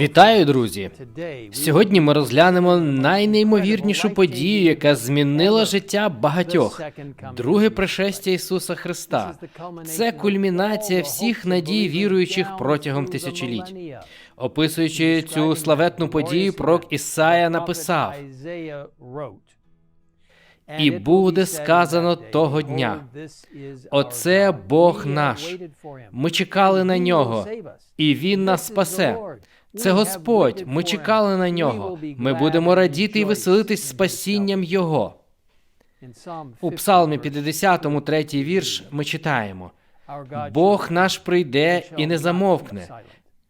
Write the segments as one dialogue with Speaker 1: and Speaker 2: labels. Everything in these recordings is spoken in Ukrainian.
Speaker 1: Вітаю, друзі! Сьогодні ми розглянемо найнеймовірнішу подію, яка змінила життя багатьох. Друге пришестя Ісуса Христа. Це кульмінація всіх надій віруючих протягом тисячоліть. Описуючи цю славетну подію, пророк Ісая написав: І буде сказано того дня. Оце Бог наш. Ми чекали на нього, і Він нас спасе. Це Господь. Ми чекали на нього. Ми будемо радіти і веселитись спасінням Його. У Псалмі 50, третій вірш ми читаємо: Бог наш прийде і не замовкне.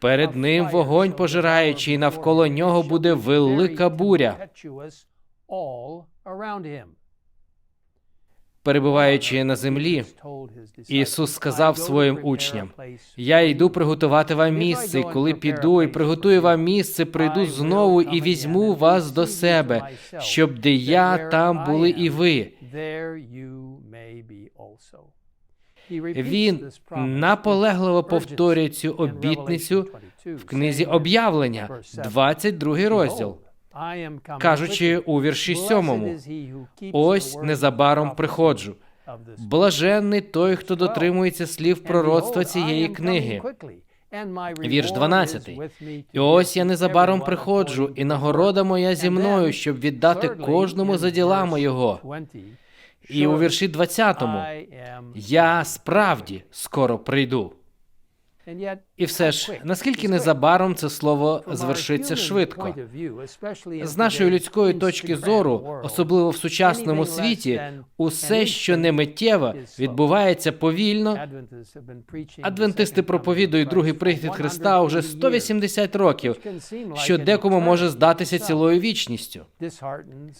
Speaker 1: Перед ним вогонь пожираючий, і навколо нього буде велика буря. Перебуваючи на землі, Ісус сказав своїм учням: Я йду приготувати вам місце, і коли піду і приготую вам місце, прийду знову і візьму вас до себе, щоб де я там були і ви. Він наполегливо повторює цю обітницю в книзі об'явлення, 22 розділ. Кажучи у вірші сьомому, ось незабаром приходжу. Блаженний той, хто дотримується слів пророцтва цієї книги. Вірш 12. І ось я незабаром приходжу, і нагорода моя зі мною, щоб віддати кожному за діла моєго. І у вірші 20 я справді скоро прийду. І все ж, наскільки незабаром це слово звершиться швидко. З нашої людської точки зору, особливо в сучасному світі, усе, що не миттєво, відбувається повільно. Адвентисти проповідують другий прихід Христа уже 180 років, що декому може здатися цілою вічністю.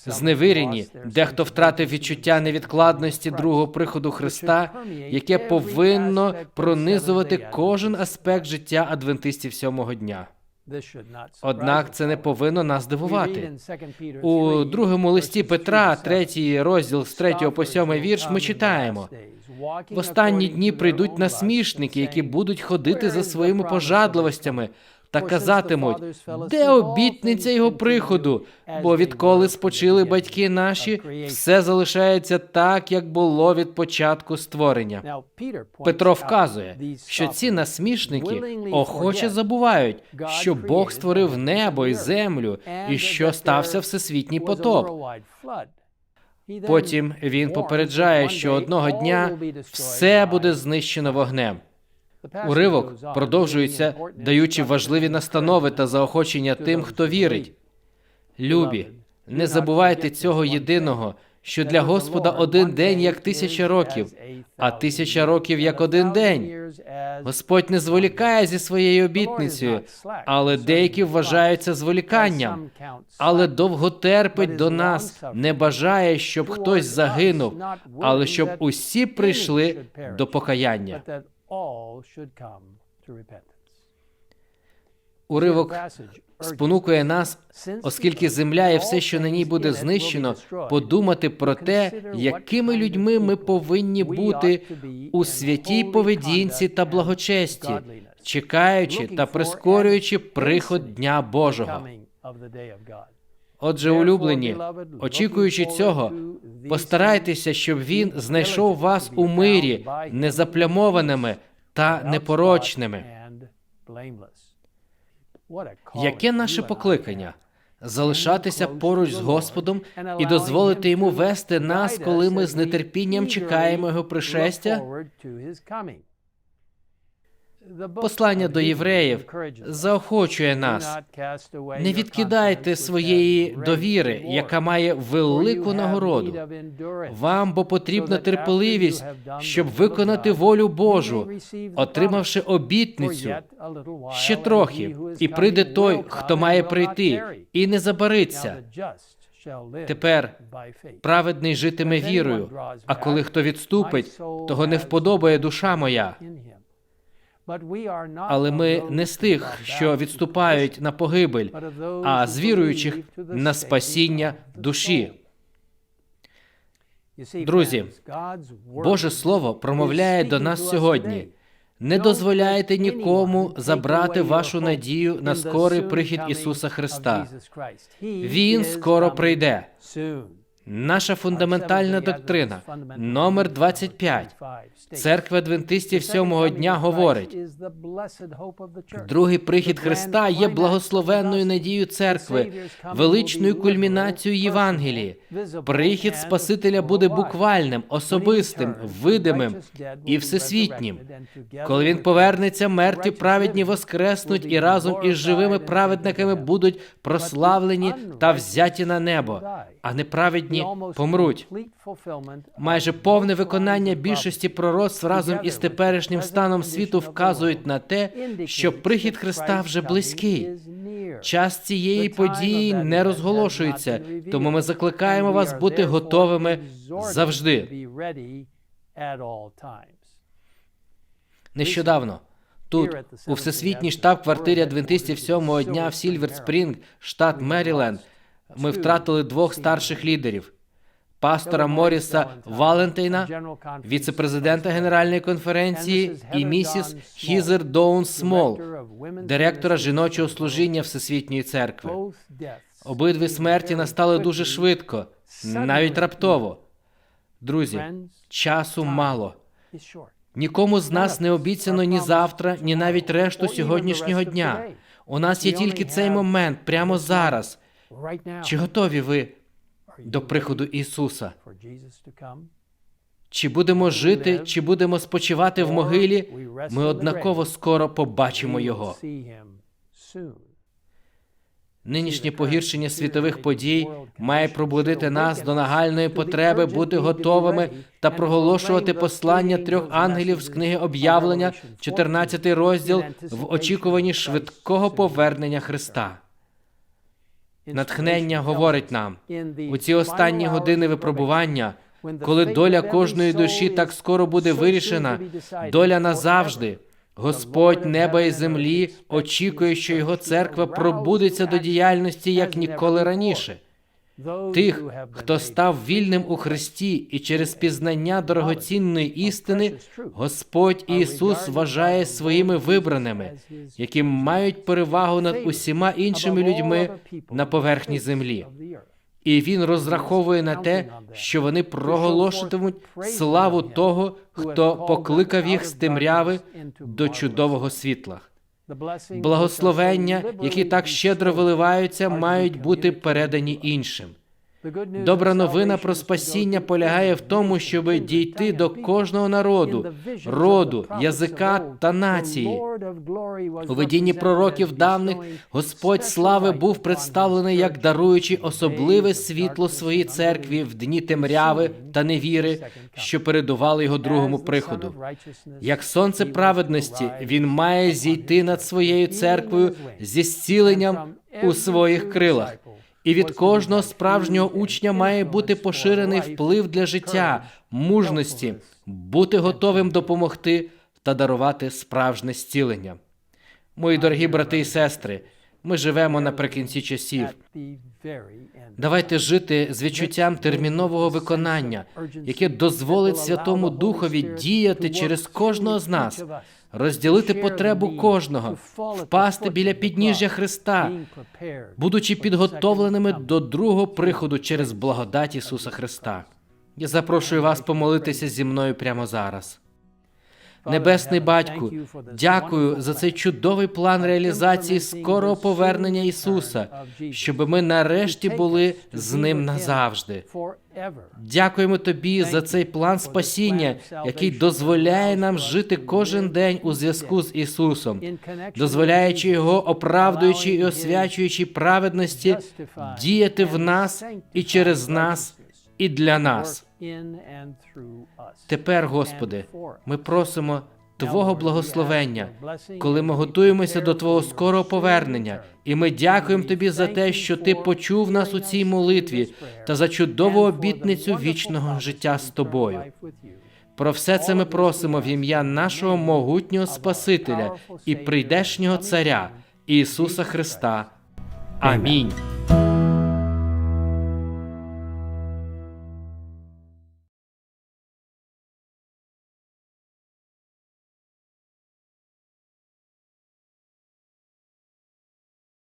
Speaker 1: Зневирені, дехто втратив відчуття невідкладності другого приходу Христа, яке повинно пронизувати кожен аспект життя адвентистів сьомого дня. Однак це не повинно нас дивувати. У другому листі Петра, третій розділ з 3 по 7 вірш, ми читаємо. В останні дні прийдуть насмішники, які будуть ходити за своїми пожадливостями та казатимуть, де обітниця його приходу, бо відколи спочили батьки наші, все залишається так, як було від початку створення. Петро вказує, що ці насмішники охоче забувають, що Бог створив небо і землю, і що стався всесвітній потоп. Потім він попереджає, що одного дня все буде знищено вогнем. Уривок продовжується, даючи важливі настанови та заохочення тим, хто вірить. Любі, не забувайте цього єдиного, що для Господа один день як тисяча років, а тисяча років як один день. Господь не зволікає зі своєю обітницею, але деякі вважають це зволіканням, але довго терпить до нас, не бажає, щоб хтось загинув, але щоб усі прийшли до покаяння. Уривок спонукує нас, оскільки земля і все, що на ній буде знищено, подумати про те, якими людьми ми повинні бути у святій поведінці та благочесті, чекаючи та прискорюючи приход Дня Божого. Отже, улюблені, очікуючи цього, постарайтеся, щоб він знайшов вас у мирі, незаплямованими та непорочними. Яке наше покликання? Залишатися поруч з Господом і дозволити йому вести нас, коли ми з нетерпінням чекаємо його пришестя? Послання до євреїв заохочує нас. Не відкидайте своєї довіри, яка має велику нагороду. Вам бо потрібна терпеливість, щоб виконати волю Божу, отримавши обітницю ще трохи, і прийде той, хто має прийти, і не забариться. Тепер праведний житиме вірою. А коли хто відступить, того не вподобає душа моя. Але ми не з тих, що відступають на погибель, а з віруючих на спасіння душі. Друзі, Боже Слово промовляє до нас сьогодні. Не дозволяйте нікому забрати вашу надію на скорий прихід Ісуса Христа. Він скоро прийде. Наша фундаментальна доктрина номер 25. Церква адвентистів сьомого дня говорить: другий прихід Христа є благословенною надією церкви, величною кульмінацією Євангелії. Прихід Спасителя буде буквальним, особистим, видимим і всесвітнім. Коли він повернеться, мертві праведні воскреснуть і разом із живими праведниками будуть прославлені та взяті на небо, а неправедні помруть. Майже повне виконання більшості пророцтв разом із теперішнім станом світу вказують на те, що прихід Христа вже близький. Час цієї події не розголошується, тому ми закликаємо вас бути готовими завжди. Нещодавно тут, у всесвітній штаб-квартирі адвентистів сьомого дня в Сільвер Спрінг, штат Меріленд, ми втратили двох старших лідерів. Пастора Моріса Валентейна, віце-президента Генеральної конференції, і місіс Хізер Доун Смол, директора жіночого служіння Всесвітньої церкви. Обидві смерті настали дуже швидко, навіть раптово. Друзі, часу мало. Нікому з нас не обіцяно ні завтра, ні навіть решту сьогоднішнього дня. У нас є тільки цей момент прямо зараз. Чи готові ви до приходу Ісуса? Чи будемо жити, чи будемо спочивати в могилі? Ми однаково скоро побачимо Його. Нинішнє погіршення світових подій має пробудити нас до нагальної потреби бути готовими та проголошувати послання трьох ангелів з книги об'явлення, 14 розділ, в очікуванні швидкого повернення Христа. Натхнення говорить нам у ці останні години випробування, коли доля кожної душі так скоро буде вирішена, доля назавжди. Господь неба і землі очікує, що його церква пробудеться до діяльності як ніколи раніше. Тих, хто став вільним у Христі і через пізнання дорогоцінної істини, Господь Ісус вважає своїми вибраними, які мають перевагу над усіма іншими людьми на поверхні землі. І він розраховує на те, що вони проголошуватимуть славу того, хто покликав їх з темряви до чудового світла. Благословення, які так щедро виливаються, мають бути передані іншим. Добра новина про спасіння полягає в тому, щоб дійти до кожного народу, роду, язика та нації. У видінні пророків давних Господь слави був представлений як даруючи особливе світло своїй церкві в дні темряви та невіри, що передували його другому приходу. Як сонце праведності, він має зійти над своєю церквою зі зціленням у своїх крилах. І від кожного справжнього учня має бути поширений вплив для життя, мужності, бути готовим допомогти та дарувати справжнє зцілення. Мої дорогі брати і сестри, ми живемо наприкінці часів. Давайте жити з відчуттям термінового виконання, яке дозволить Святому Духові діяти через кожного з нас, розділити потребу кожного, впасти біля підніжжя Христа, будучи підготовленими до другого приходу через благодать Ісуса Христа. Я запрошую вас помолитися зі мною прямо зараз. Небесний батьку, дякую за цей чудовий план реалізації скорого повернення Ісуса, щоб ми нарешті були з ним назавжди. Дякуємо тобі за цей план спасіння, який дозволяє нам жити кожен день у зв'язку з Ісусом, дозволяючи його, оправдуючи і освячуючи праведності, діяти в нас і через нас, і для нас. Тепер, Господи, ми просимо Твого благословення, коли ми готуємося до Твого скорого повернення, і ми дякуємо Тобі за те, що Ти почув нас у цій молитві та за чудову обітницю вічного життя з тобою. Про все це ми просимо в ім'я нашого могутнього Спасителя і прийдешнього Царя Ісуса Христа. Амінь.